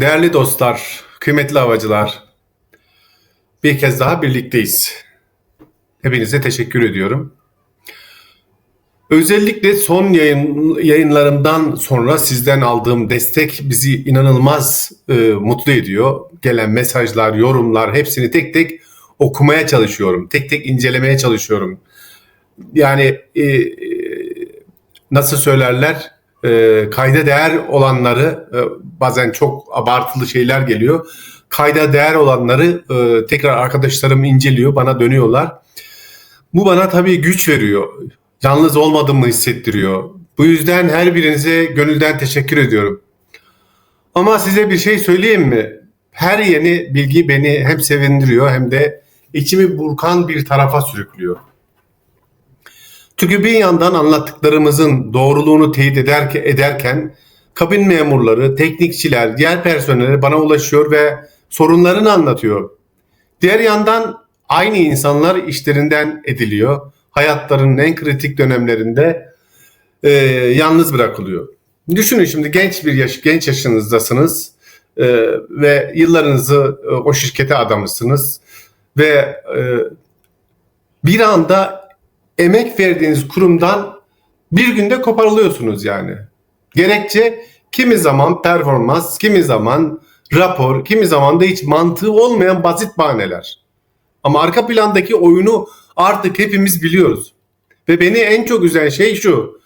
Değerli dostlar, kıymetli havacılar, bir kez daha birlikteyiz. Hepinize teşekkür ediyorum. Özellikle son yayın, yayınlarımdan sonra sizden aldığım destek bizi inanılmaz e, mutlu ediyor. Gelen mesajlar, yorumlar hepsini tek tek okumaya çalışıyorum. Tek tek incelemeye çalışıyorum. Yani e, e, nasıl söylerler? E, kayda değer olanları e, bazen çok abartılı şeyler geliyor. Kayda değer olanları e, tekrar arkadaşlarım inceliyor, bana dönüyorlar. Bu bana tabii güç veriyor. Yalnız olmadığımı hissettiriyor. Bu yüzden her birinize gönülden teşekkür ediyorum. Ama size bir şey söyleyeyim mi? Her yeni bilgi beni hem sevindiriyor hem de içimi burkan bir tarafa sürüklüyor. Çünkü bir yandan anlattıklarımızın doğruluğunu teyit ederken, ederken kabin memurları, teknikçiler, diğer personeli bana ulaşıyor ve sorunlarını anlatıyor. Diğer yandan aynı insanlar işlerinden ediliyor. Hayatlarının en kritik dönemlerinde e, yalnız bırakılıyor. Düşünün şimdi genç bir yaş, genç yaşınızdasınız e, ve yıllarınızı e, o şirkete adamışsınız ve e, bir anda emek verdiğiniz kurumdan bir günde koparılıyorsunuz yani. Gerekçe kimi zaman performans, kimi zaman rapor, kimi zaman da hiç mantığı olmayan basit bahaneler. Ama arka plandaki oyunu artık hepimiz biliyoruz. Ve beni en çok üzen şey şu.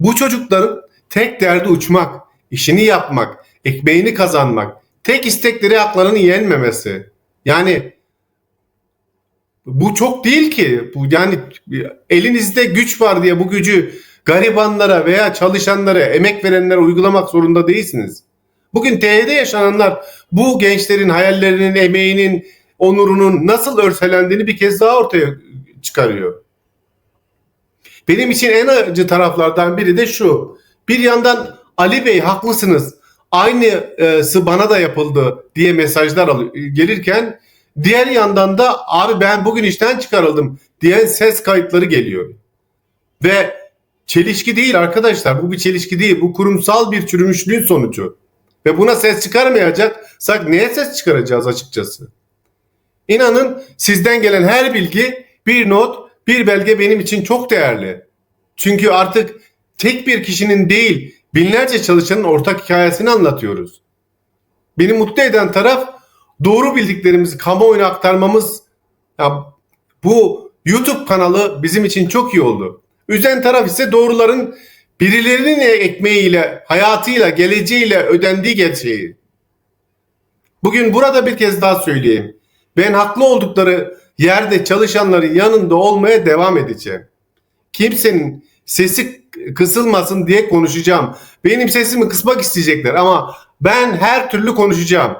Bu çocukların tek derdi uçmak, işini yapmak, ekmeğini kazanmak, tek istekleri haklarının yenmemesi. Yani bu çok değil ki. Bu yani elinizde güç var diye bu gücü garibanlara veya çalışanlara, emek verenlere uygulamak zorunda değilsiniz. Bugün TY'de yaşananlar bu gençlerin hayallerinin, emeğinin, onurunun nasıl örselendiğini bir kez daha ortaya çıkarıyor. Benim için en acı taraflardan biri de şu. Bir yandan Ali Bey haklısınız. Aynısı bana da yapıldı diye mesajlar gelirken diğer yandan da abi ben bugün işten çıkarıldım diyen ses kayıtları geliyor. Ve çelişki değil arkadaşlar. Bu bir çelişki değil. Bu kurumsal bir çürümüşlüğün sonucu. Ve buna ses çıkarmayacaksak neye ses çıkaracağız açıkçası? İnanın sizden gelen her bilgi bir not, bir belge benim için çok değerli. Çünkü artık tek bir kişinin değil binlerce çalışanın ortak hikayesini anlatıyoruz. Beni mutlu eden taraf doğru bildiklerimizi kamuoyuna aktarmamız. Ya, bu YouTube kanalı bizim için çok iyi oldu. Üzen taraf ise doğruların birilerinin ekmeğiyle, hayatıyla, geleceğiyle ödendiği gerçeği. Bugün burada bir kez daha söyleyeyim. Ben haklı oldukları yerde çalışanların yanında olmaya devam edeceğim. Kimsenin sesi kısılmasın diye konuşacağım. Benim sesimi kısmak isteyecekler ama ben her türlü konuşacağım.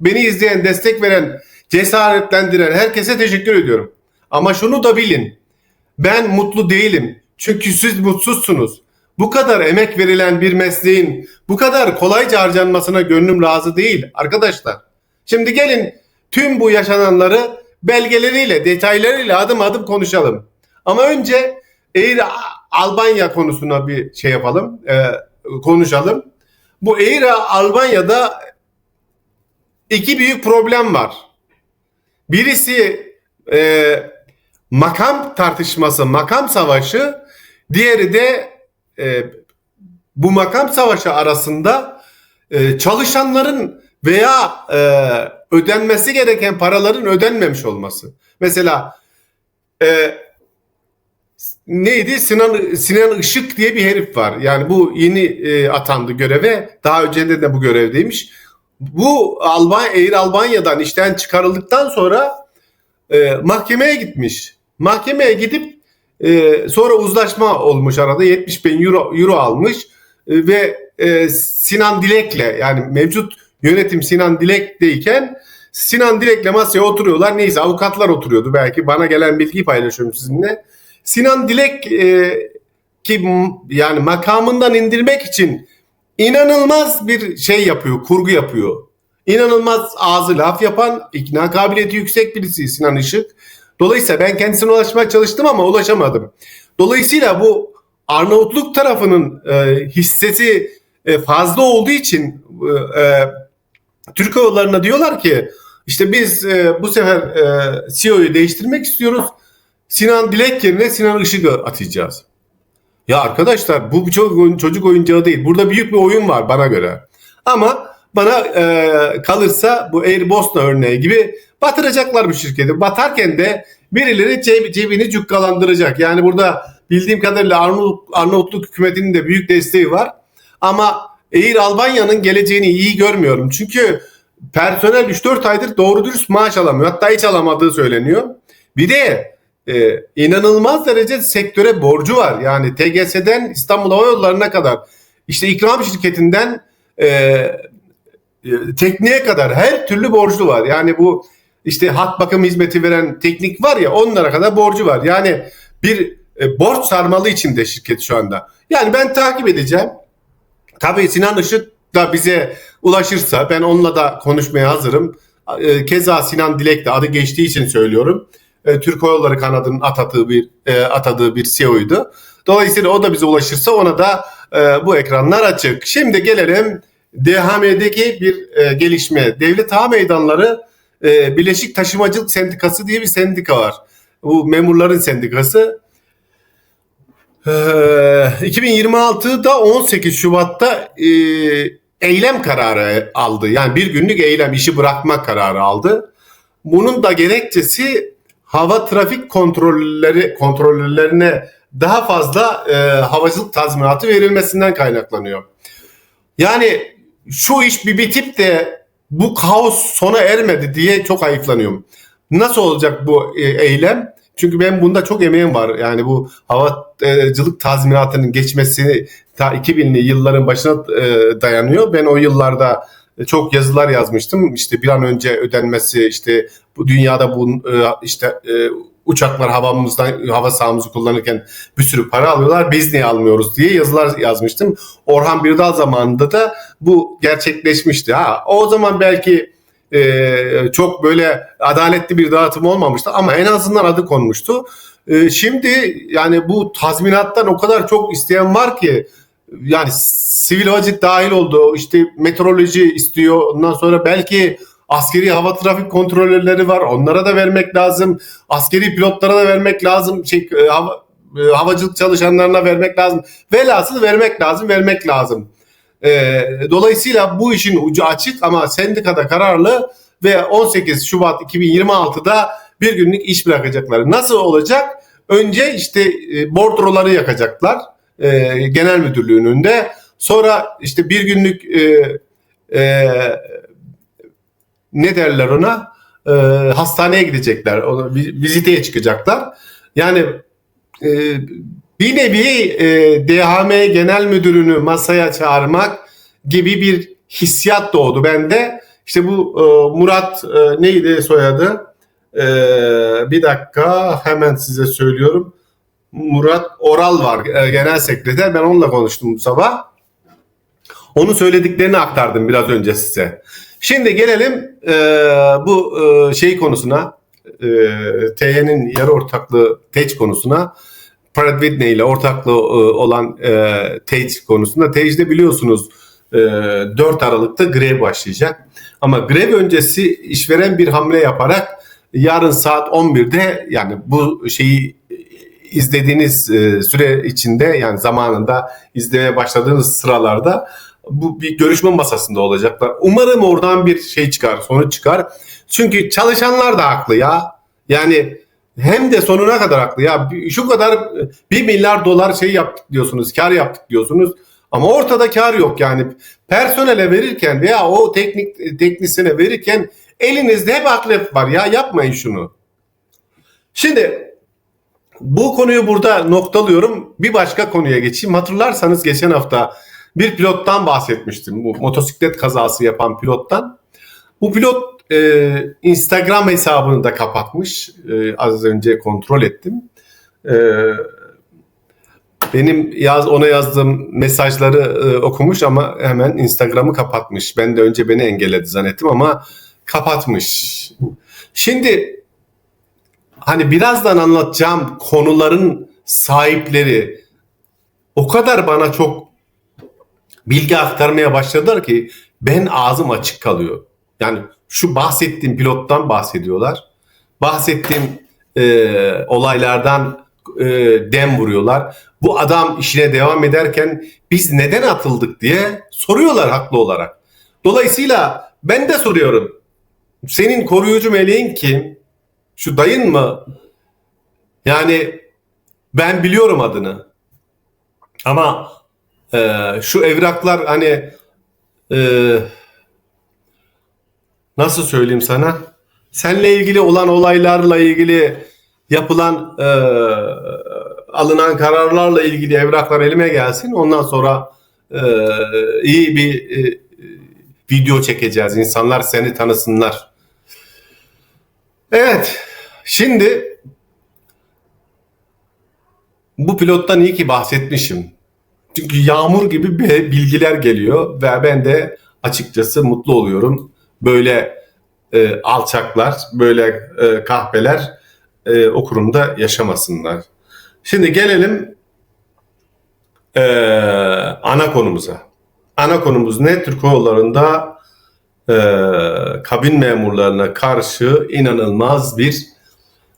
Beni izleyen, destek veren, cesaretlendiren herkese teşekkür ediyorum. Ama şunu da bilin. Ben mutlu değilim. Çünkü siz mutsuzsunuz. Bu kadar emek verilen bir mesleğin bu kadar kolayca harcanmasına gönlüm razı değil arkadaşlar. Şimdi gelin tüm bu yaşananları belgeleriyle, detaylarıyla adım adım konuşalım. Ama önce Air Albanya konusuna bir şey yapalım, e, konuşalım. Bu Air Albanya'da iki büyük problem var. Birisi e, makam tartışması, makam savaşı, diğeri de e, bu makam savaşı arasında e, çalışanların veya e, ödenmesi gereken paraların ödenmemiş olması. Mesela e, neydi Sinan Sinan Işık diye bir herif var. Yani bu yeni e, atandı göreve. Daha önce de bu görevdeymiş. Bu Albanya Air Albanya'dan işten çıkarıldıktan sonra e, mahkemeye gitmiş. Mahkemeye gidip e, sonra uzlaşma olmuş arada 70 bin euro, euro almış e, ve e, Sinan Dilek'le yani mevcut yönetim Sinan Dilek'teyken Sinan Dilek'le masaya oturuyorlar. Neyse avukatlar oturuyordu belki. Bana gelen bilgiyi paylaşıyorum sizinle. Sinan Dilek e, ki yani makamından indirmek için inanılmaz bir şey yapıyor, kurgu yapıyor. İnanılmaz ağzı laf yapan, ikna kabiliyeti yüksek birisi Sinan Işık. Dolayısıyla ben kendisine ulaşmaya çalıştım ama ulaşamadım. Dolayısıyla bu Arnavutluk tarafının e, hissesi e, fazla olduğu için e, Türk Hava diyorlar ki işte biz e, bu sefer e, CEO'yu değiştirmek istiyoruz. Sinan Dilek yerine Sinan Işık'ı atacağız. Ya arkadaşlar bu çocuk, çocuk oyuncağı değil. Burada büyük bir oyun var bana göre. Ama bana e, kalırsa bu Air Bosna örneği gibi batıracaklar bu şirketi. Batarken de birileri ceb, cebini cukkalandıracak. Yani burada bildiğim kadarıyla Arnavut, Arnavutluk hükümetinin de büyük desteği var. Ama Air Albanya'nın geleceğini iyi görmüyorum. Çünkü personel 3-4 aydır doğru dürüst maaş alamıyor. Hatta hiç alamadığı söyleniyor. Bir de e, inanılmaz derece sektöre borcu var. Yani TGS'den İstanbul Hava Yolları'na kadar işte ikram şirketinden e, e, tekniğe kadar her türlü borcu var. Yani bu işte hat bakım hizmeti veren teknik var ya onlara kadar borcu var. Yani bir e, borç sarmalı içinde şirket şu anda. Yani ben takip edeceğim. Tabii Sinan Işık da bize ulaşırsa ben onunla da konuşmaya hazırım. E, keza Sinan Dilek de adı geçtiği için söylüyorum. E, Türk Yolları kanadının atadığı bir e, atadığı bir CEO'ydu. Dolayısıyla o da bize ulaşırsa ona da e, bu ekranlar açık. Şimdi gelelim DHM'deki bir e, gelişme. Devlet Hava Meydanları e, Birleşik Taşımacılık Sendikası diye bir sendika var. Bu memurların sendikası. E, 2026'da 18 Şubat'ta e, eylem kararı aldı. Yani bir günlük eylem işi bırakma kararı aldı. Bunun da gerekçesi hava trafik kontrolleri kontrollerine daha fazla e, havacılık tazminatı verilmesinden kaynaklanıyor. Yani şu iş bir bitip de bu kaos sona ermedi diye çok ayıflanıyorum. Nasıl olacak bu e, eylem? Çünkü ben bunda çok emeğim var. Yani bu havacılık tazminatının geçmesi ta 2000'li yılların başına e, dayanıyor. Ben o yıllarda çok yazılar yazmıştım. İşte bir an önce ödenmesi, işte bu dünyada bu e, işte e, uçaklar havamızdan hava sahamızı kullanırken bir sürü para alıyorlar. Biz niye almıyoruz diye yazılar yazmıştım. Orhan Birdal zamanında da bu gerçekleşmişti. Ha o zaman belki e, çok böyle adaletli bir dağıtım olmamıştı ama en azından adı konmuştu. E, şimdi yani bu tazminattan o kadar çok isteyen var ki yani sivil havacılık dahil oldu. İşte meteoroloji istiyor. Ondan sonra belki askeri hava trafik kontrolörleri var. Onlara da vermek lazım. Askeri pilotlara da vermek lazım. Şey, e, hava, e, havacılık çalışanlarına vermek lazım. Velhasıl vermek lazım, vermek lazım. E, dolayısıyla bu işin ucu açık ama sendikada kararlı ve 18 Şubat 2026'da bir günlük iş bırakacaklar. Nasıl olacak? Önce işte e, bordroları yakacaklar e, genel müdürlüğün önünde. Sonra işte bir günlük e, e, ne derler ona e, hastaneye gidecekler. Ona, viziteye çıkacaklar. Yani e, bir nevi e, DHM genel müdürünü masaya çağırmak gibi bir hissiyat doğdu bende. İşte bu e, Murat e, neydi soyadı? E, bir dakika hemen size söylüyorum. Murat Oral var e, genel sekreter. Ben onunla konuştum bu sabah. Onun söylediklerini aktardım biraz önce size. Şimdi gelelim e, bu e, şey konusuna. E, TY'nin yarı ortaklığı TEC konusuna. Pratt Whitney ile ortaklığı e, olan e, TEC konusunda. TEC'de biliyorsunuz e, 4 Aralık'ta grev başlayacak. Ama grev öncesi işveren bir hamle yaparak yarın saat 11'de yani bu şeyi izlediğiniz e, süre içinde yani zamanında izlemeye başladığınız sıralarda bu bir görüşme masasında olacaklar. Umarım oradan bir şey çıkar, sonuç çıkar. Çünkü çalışanlar da haklı ya. Yani hem de sonuna kadar haklı ya. Şu kadar bir milyar dolar şey yaptık diyorsunuz, kar yaptık diyorsunuz. Ama ortada kar yok yani. Personele verirken veya o teknik teknisine verirken elinizde hep aklep var ya yapmayın şunu. Şimdi bu konuyu burada noktalıyorum. Bir başka konuya geçeyim. Hatırlarsanız geçen hafta bir pilottan bahsetmiştim. Bu motosiklet kazası yapan pilottan. Bu pilot e, Instagram hesabını da kapatmış. E, az önce kontrol ettim. E, benim yaz ona yazdığım mesajları e, okumuş ama hemen Instagram'ı kapatmış. Ben de önce beni engelledi zannettim ama kapatmış. Şimdi hani birazdan anlatacağım konuların sahipleri o kadar bana çok bilgi aktarmaya başladılar ki ben ağzım açık kalıyor. Yani şu bahsettiğim pilottan bahsediyorlar. Bahsettiğim e, olaylardan e, dem vuruyorlar. Bu adam işine devam ederken biz neden atıldık diye soruyorlar haklı olarak. Dolayısıyla ben de soruyorum. Senin koruyucu meleğin kim? Şu dayın mı? Yani ben biliyorum adını. Ama e, şu evraklar hani e, nasıl söyleyeyim sana? Seninle ilgili olan olaylarla ilgili yapılan e, alınan kararlarla ilgili evraklar elime gelsin. Ondan sonra e, iyi bir e, video çekeceğiz. İnsanlar seni tanısınlar. Evet. Şimdi bu pilottan iyi ki bahsetmişim. Çünkü yağmur gibi bir bilgiler geliyor ve ben de açıkçası mutlu oluyorum. Böyle e, alçaklar, böyle e, kahpeler e, o kurumda yaşamasınlar. Şimdi gelelim e, ana konumuza. Ana konumuz ne? Türk yollarında e, kabin memurlarına karşı inanılmaz bir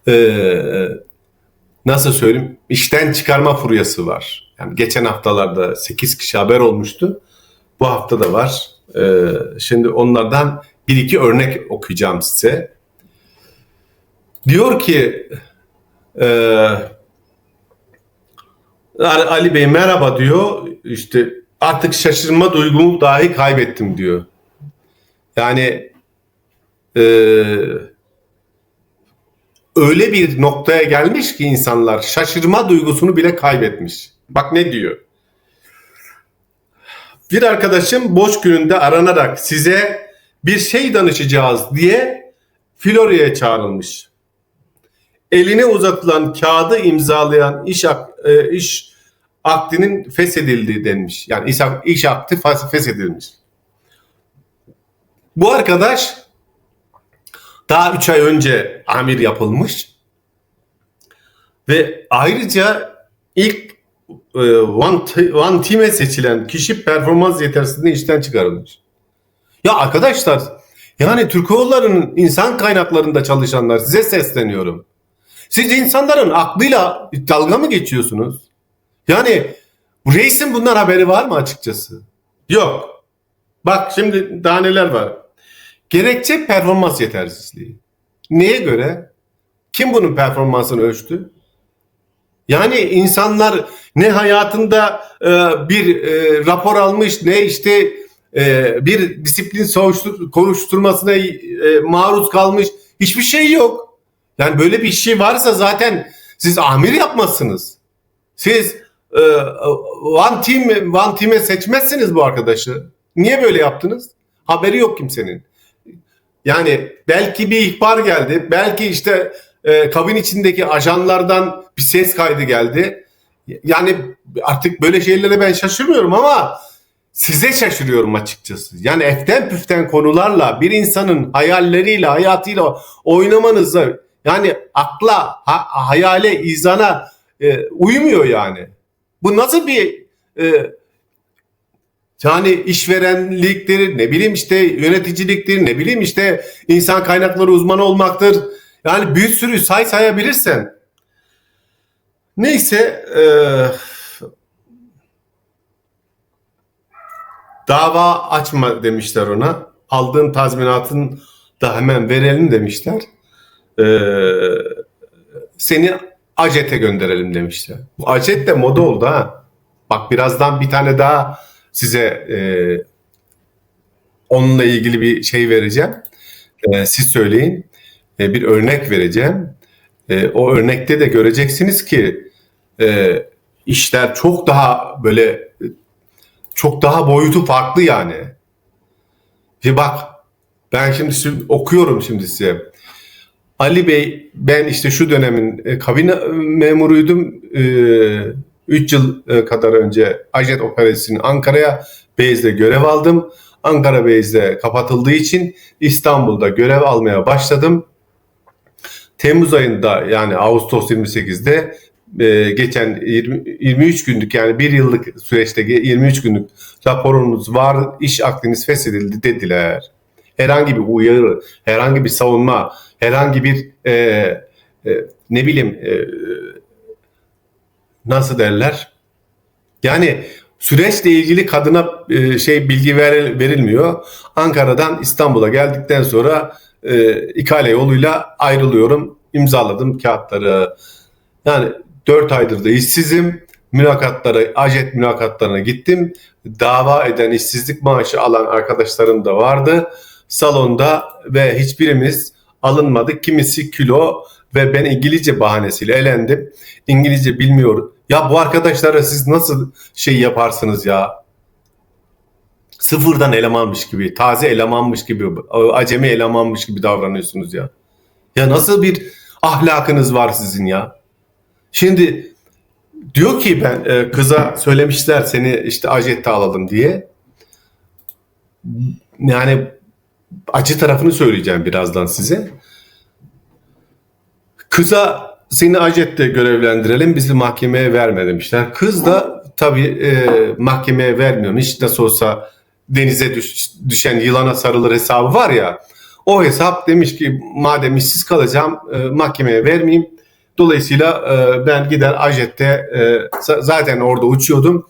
e, nasıl söyleyeyim işten çıkarma furyası var. Yani geçen haftalarda 8 kişi haber olmuştu. Bu hafta da var. E, şimdi onlardan bir iki örnek okuyacağım size. Diyor ki e, Ali Bey merhaba diyor. İşte artık şaşırma duygumu dahi kaybettim diyor. Yani e, öyle bir noktaya gelmiş ki insanlar şaşırma duygusunu bile kaybetmiş. Bak ne diyor. Bir arkadaşım boş gününde aranarak size bir şey danışacağız diye Florya'ya çağrılmış. Eline uzatılan kağıdı imzalayan iş, e, iş akdinin feshedildi denmiş. Yani iş, iş akdi feshedilmiş. Bu arkadaş daha 3 ay önce amir yapılmış ve ayrıca ilk e, one, one Team'e seçilen kişi performans yetersizliğinde işten çıkarılmış. Ya arkadaşlar yani Türk Oğulları'nın insan kaynaklarında çalışanlar size sesleniyorum. Siz insanların aklıyla dalga mı geçiyorsunuz? Yani reisin bundan haberi var mı açıkçası? Yok. Bak şimdi daha neler var. Gerekçe performans yetersizliği. Neye göre? Kim bunun performansını ölçtü? Yani insanlar ne hayatında e, bir e, rapor almış ne işte e, bir disiplin konuşturmasına e, maruz kalmış hiçbir şey yok. Yani böyle bir şey varsa zaten siz amir yapmazsınız. Siz e, one team one team'e seçmezsiniz bu arkadaşı. Niye böyle yaptınız? Haberi yok kimsenin. Yani belki bir ihbar geldi. Belki işte e, kabin içindeki ajanlardan bir ses kaydı geldi. Yani artık böyle şeylere ben şaşırmıyorum ama size şaşırıyorum açıkçası. Yani eften püften konularla bir insanın hayalleriyle, hayatıyla oynamanızda yani akla, ha, hayale, izana e, uymuyor yani. Bu nasıl bir e, yani işverenliktir, ne bileyim işte yöneticiliktir, ne bileyim işte insan kaynakları uzmanı olmaktır. Yani bir sürü say sayabilirsen. Neyse e, dava açma demişler ona. Aldığın tazminatın da hemen verelim demişler. E, seni Acet'e gönderelim demişler. Bu Acet de moda oldu ha. Bak birazdan bir tane daha size e, onunla ilgili bir şey vereceğim. E, siz söyleyin. E, bir örnek vereceğim. E, o örnekte de göreceksiniz ki e, işler çok daha böyle çok daha boyutu farklı yani. Bir bak ben şimdi, okuyorum şimdi size. Ali Bey ben işte şu dönemin e, kabine memuruydum. 3 e, yıl e, kadar önce Ajet Operasyonu Ankara'ya Beyz'de görev aldım. Ankara Beyz'de kapatıldığı için İstanbul'da görev almaya başladım. Temmuz ayında yani Ağustos 28'de geçen 20, 23 günlük yani bir yıllık süreçte 23 günlük raporunuz var iş aklınız feshedildi dediler. herhangi bir uyarı, herhangi bir savunma, herhangi bir e, e, ne bileyim e, nasıl derler? Yani süreçle ilgili kadına e, şey bilgi ver, verilmiyor. Ankara'dan İstanbul'a geldikten sonra e, ikale yoluyla ayrılıyorum. İmzaladım kağıtları. Yani 4 aydır da işsizim. Mülakatlara, ajet mülakatlarına gittim. Dava eden işsizlik maaşı alan arkadaşlarım da vardı. Salonda ve hiçbirimiz alınmadık. Kimisi kilo ve ben İngilizce bahanesiyle elendim. İngilizce bilmiyor. Ya bu arkadaşlara siz nasıl şey yaparsınız ya? Sıfırdan elemanmış gibi, taze elemanmış gibi, acemi elemanmış gibi davranıyorsunuz ya. Ya nasıl bir ahlakınız var sizin ya? Şimdi diyor ki ben e, kıza söylemişler seni işte ajette alalım diye. Yani acı tarafını söyleyeceğim birazdan size. Kıza seni ajette görevlendirelim bizi mahkemeye verme demişler. Kız da tabii e, mahkemeye vermiyormuş. Nasıl olsa denize düş, düşen yılana sarılır hesabı var ya. O hesap demiş ki madem işsiz kalacağım e, mahkemeye vermeyeyim. Dolayısıyla e, ben gider Ajet'te e, zaten orada uçuyordum.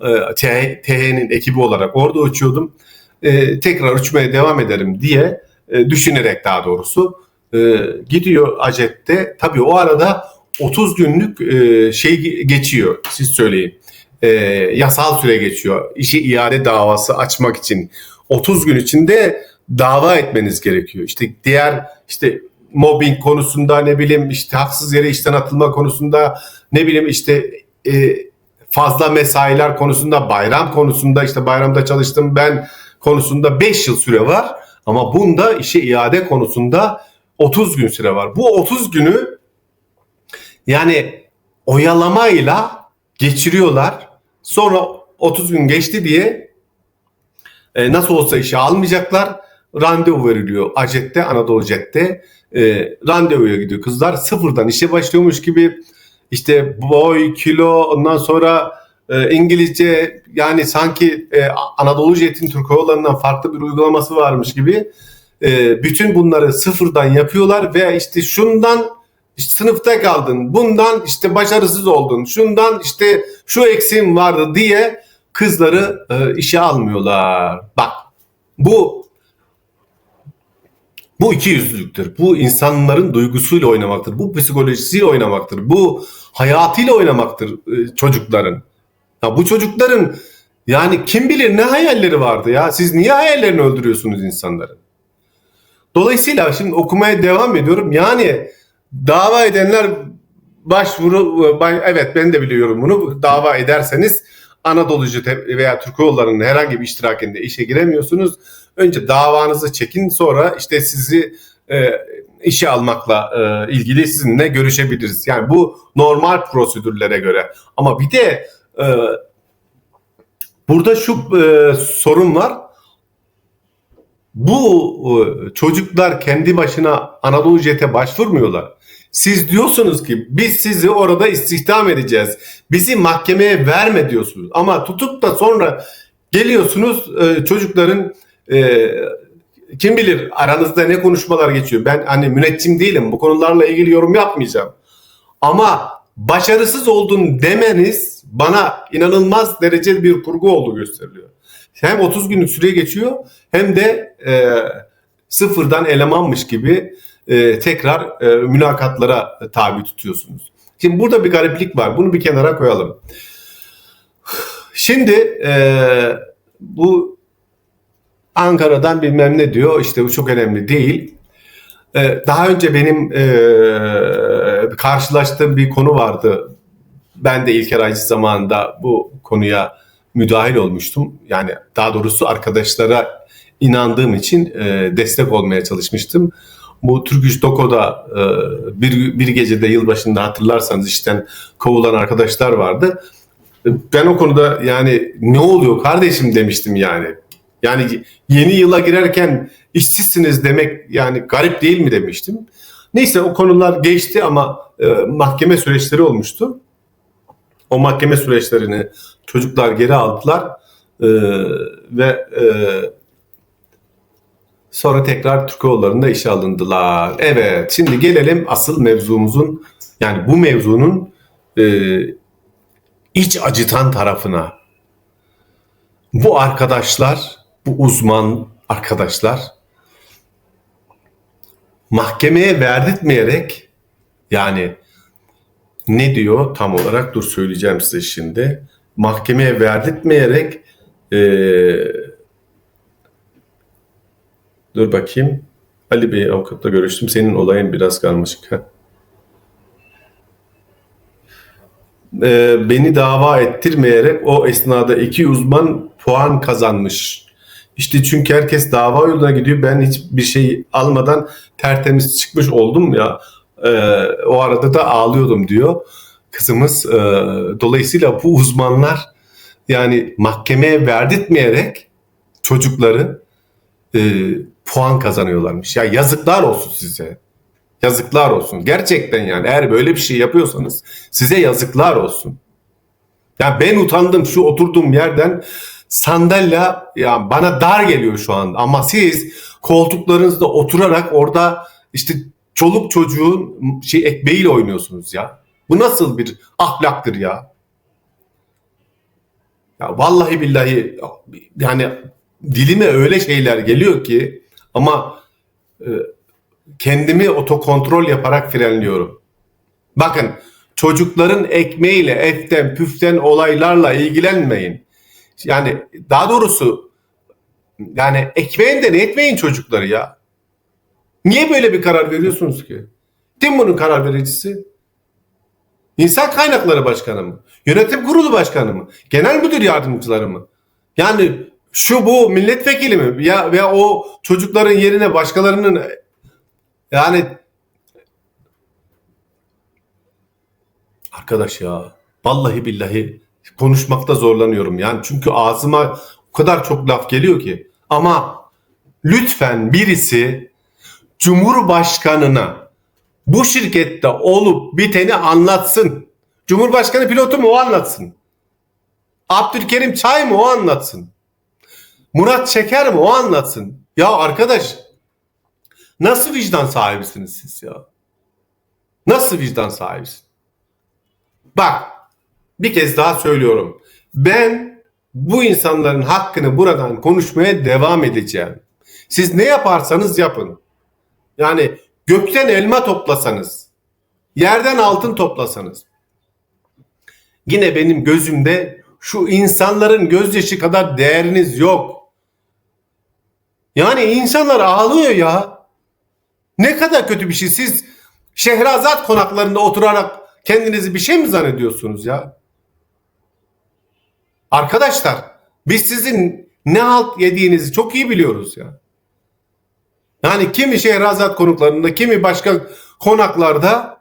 E, TH'nin ekibi olarak orada uçuyordum. E, tekrar uçmaya devam ederim diye e, düşünerek daha doğrusu e, gidiyor Ajet'te. Tabii o arada 30 günlük e, şey geçiyor siz söyleyin. E, yasal süre geçiyor. İşi iade davası açmak için 30 gün içinde dava etmeniz gerekiyor. İşte diğer işte mobbing konusunda ne bileyim işte haksız yere işten atılma konusunda ne bileyim işte e, fazla mesailer konusunda bayram konusunda işte bayramda çalıştım ben konusunda 5 yıl süre var ama bunda işe iade konusunda 30 gün süre var. Bu 30 günü yani oyalamayla geçiriyorlar. Sonra 30 gün geçti diye e, nasıl olsa işe almayacaklar. Randevu veriliyor Acet'te, Anadolu Jet'te. E, randevuya gidiyor kızlar. Sıfırdan işe başlıyormuş gibi işte boy, kilo ondan sonra e, İngilizce yani sanki e, Anadolu Jet'in Türk Hava farklı bir uygulaması varmış gibi e, bütün bunları sıfırdan yapıyorlar ve işte şundan işte sınıfta kaldın, bundan işte başarısız oldun, şundan işte şu eksiğin vardı diye kızları e, işe almıyorlar. Bak bu bu iki yüzlülüktür. Bu insanların duygusuyla oynamaktır. Bu psikolojisiyle oynamaktır. Bu hayatıyla oynamaktır e, çocukların. Ya bu çocukların yani kim bilir ne hayalleri vardı ya. Siz niye hayallerini öldürüyorsunuz insanların? Dolayısıyla şimdi okumaya devam ediyorum. Yani dava edenler başvuru evet ben de biliyorum bunu. Dava ederseniz Anadolucu veya Türk yollarının herhangi bir iştirakinde işe giremiyorsunuz. Önce davanızı çekin sonra işte sizi e, işe almakla e, ilgili sizinle görüşebiliriz. Yani bu normal prosedürlere göre. Ama bir de e, burada şu e, sorun var bu e, çocuklar kendi başına Anadolu Jet'e başvurmuyorlar. Siz diyorsunuz ki biz sizi orada istihdam edeceğiz. Bizi mahkemeye verme diyorsunuz. Ama tutup da sonra geliyorsunuz e, çocukların e, kim bilir aranızda ne konuşmalar geçiyor. Ben hani müneccim değilim bu konularla ilgili yorum yapmayacağım. Ama başarısız oldun demeniz bana inanılmaz derecede bir kurgu olduğu gösteriliyor. Hem 30 günlük süre geçiyor hem de e, sıfırdan elemanmış gibi e, tekrar e, mülakatlara tabi tutuyorsunuz. Şimdi burada bir gariplik var. Bunu bir kenara koyalım. Şimdi e, bu Ankara'dan bilmem ne diyor. İşte bu çok önemli değil. E, daha önce benim e, karşılaştığım bir konu vardı. Ben de İlker Aycı zamanında bu konuya müdahil olmuştum. Yani daha doğrusu arkadaşlara inandığım için e, destek olmaya çalışmıştım. Bu Türk Doko'da e, bir, bir gecede yılbaşında hatırlarsanız işten kovulan arkadaşlar vardı. Ben o konuda yani ne oluyor kardeşim demiştim yani. Yani yeni yıla girerken işsizsiniz demek yani garip değil mi demiştim. Neyse o konular geçti ama e, mahkeme süreçleri olmuştu. O mahkeme süreçlerini çocuklar geri aldılar e, ve e, Sonra tekrar Türkoğulları'nda işe alındılar. Evet, şimdi gelelim asıl mevzumuzun yani bu mevzunun e, iç acıtan tarafına. Bu arkadaşlar, bu uzman arkadaşlar mahkemeye verdirtmeyerek yani ne diyor tam olarak dur söyleyeceğim size şimdi. Mahkemeye verdirtmeyerek eee dur bakayım. Ali Bey avukatla görüştüm. Senin olayın biraz karmaşık. Heh. Eee, beni dava ettirmeyerek o esnada iki uzman puan kazanmış. İşte çünkü herkes dava yoluna gidiyor. Ben hiçbir şey almadan tertemiz çıkmış oldum ya. Eee, o arada da ağlıyordum diyor kızımız. Eee, dolayısıyla bu uzmanlar yani mahkemeye verdirtmeyerek çocukları e, puan kazanıyorlarmış. Ya yazıklar olsun size. Yazıklar olsun. Gerçekten yani eğer böyle bir şey yapıyorsanız size yazıklar olsun. Ya ben utandım şu oturduğum yerden sandalye ya bana dar geliyor şu an ama siz koltuklarınızda oturarak orada işte çoluk çocuğun şey ekmeğiyle oynuyorsunuz ya. Bu nasıl bir ahlaktır ya? Ya vallahi billahi yani dilime öyle şeyler geliyor ki ama e, kendimi otokontrol yaparak frenliyorum. Bakın çocukların ekmeğiyle eften püften olaylarla ilgilenmeyin. Yani daha doğrusu yani ekmeğin de ne etmeyin çocukları ya. Niye böyle bir karar veriyorsunuz ki? Kim bunun karar vericisi? İnsan Kaynakları Başkanı mı? Yönetim Kurulu Başkanı mı? Genel Müdür Yardımcıları mı? Yani şu bu milletvekili mi? Ya veya o çocukların yerine başkalarının yani arkadaş ya vallahi billahi konuşmakta zorlanıyorum yani çünkü ağzıma o kadar çok laf geliyor ki ama lütfen birisi Cumhurbaşkanına bu şirkette olup biteni anlatsın. Cumhurbaşkanı pilotu mu o anlatsın. Abdülkerim Çay mı o anlatsın. Murat Şeker mi o anlatsın. Ya arkadaş nasıl vicdan sahibisiniz siz ya? Nasıl vicdan sahibisin? Bak bir kez daha söylüyorum. Ben bu insanların hakkını buradan konuşmaya devam edeceğim. Siz ne yaparsanız yapın. Yani gökten elma toplasanız, yerden altın toplasanız. Yine benim gözümde şu insanların gözyaşı kadar değeriniz yok. Yani insanlar ağlıyor ya. Ne kadar kötü bir şey. Siz Şehrazat konaklarında oturarak kendinizi bir şey mi zannediyorsunuz ya? Arkadaşlar biz sizin ne halt yediğinizi çok iyi biliyoruz ya. Yani kimi Şehrazat konuklarında kimi başka konaklarda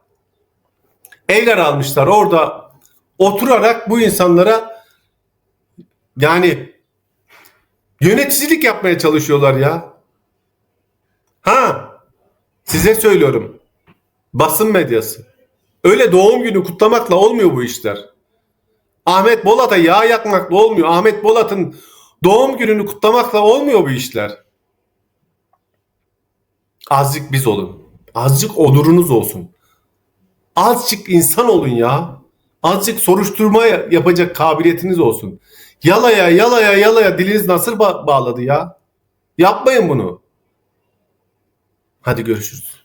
evler almışlar. Orada oturarak bu insanlara yani yöneticilik yapmaya çalışıyorlar ya. Ha size söylüyorum. Basın medyası. Öyle doğum günü kutlamakla olmuyor bu işler. Ahmet Bolat'a yağ yakmakla olmuyor. Ahmet Bolat'ın doğum gününü kutlamakla olmuyor bu işler. Azıcık biz olun. Azıcık onurunuz olsun. Azıcık insan olun ya. Azıcık soruşturma yapacak kabiliyetiniz olsun. Yalaya yalaya yalaya diliniz nasıl ba- bağladı ya? Yapmayın bunu. Hadi görüşürüz.